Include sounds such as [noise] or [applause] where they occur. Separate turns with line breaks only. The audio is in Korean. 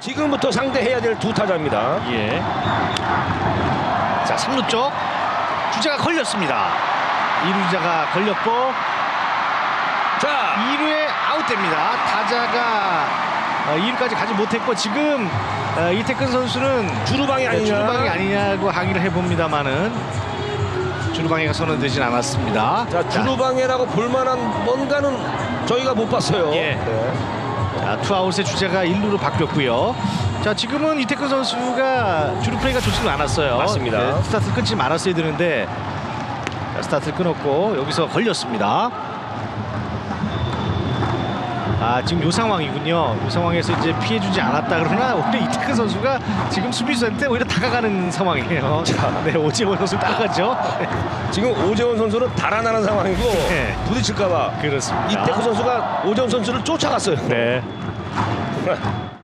지금부터 상대해야 될 두 타자입니다.
예. 자, 3루 쪽 주자가 걸렸습니다. 2루 주자가 걸렸고
자,
2루에 아웃됩니다. 타자가 2루까지 가지 못했고 지금 어, 이태근 선수는
주루방이 아니냐?
주루방이 아니냐고 항의를 해봅니다만은 주루방해가 선언되진 않았습니다.
자, 주루방해라고 볼만한 뭔가는 저희가 못 봤어요.
예.
네.
자, 투아웃의 주자가 1루로 바뀌었고요. 자, 지금은 이태근 선수가 주루 플레이가 좋지는 않았어요.
맞습니다.
네, 스타트 끊지 말았어야 되는데 자, 스타트를 끊었고 여기서 걸렸습니다. 아, 지금 요 상황이군요. 요 상황에서 이제 피해주지 않았다 그러나 오히려 이태근 선수가 지금 수비수한테 오히려 다가가는 상황이에요.
자.
네, 오지원 선수 따라가죠.
지금 오재원 선수는 달아나는 상황이고
네.
부딪힐까봐
그렇습니다.
이태구 선수가 오재원 선수를 쫓아갔어요.
네. [laughs]